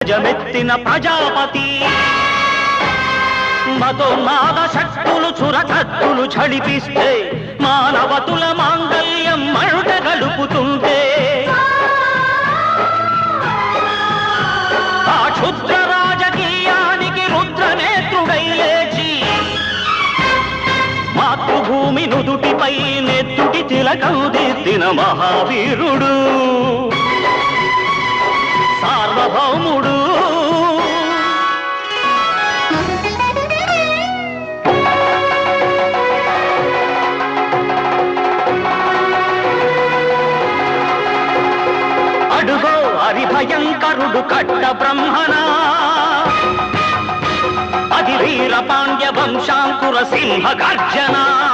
జమెత్తిన ప్రజాపతి. మతోన్మాద శక్తులు చురకత్తులు చడిపిస్తే మానవతుల మాంగల్యం మరుట గలుపుతుంటే ఆ క్షుద్ర రాజకీయానికి రుద్రనేత్రుడై లేచి మాతృభూమి నుదుటిపై నెత్తుటి తిలకం దిద్దిన మహావీరుడు. సార్వభౌముడు అడుగో హరిభయంకరుడు కట్ట బ్రహ్మనా? అది వీర పాండ్య వంశాంకుర సింహ గర్జనా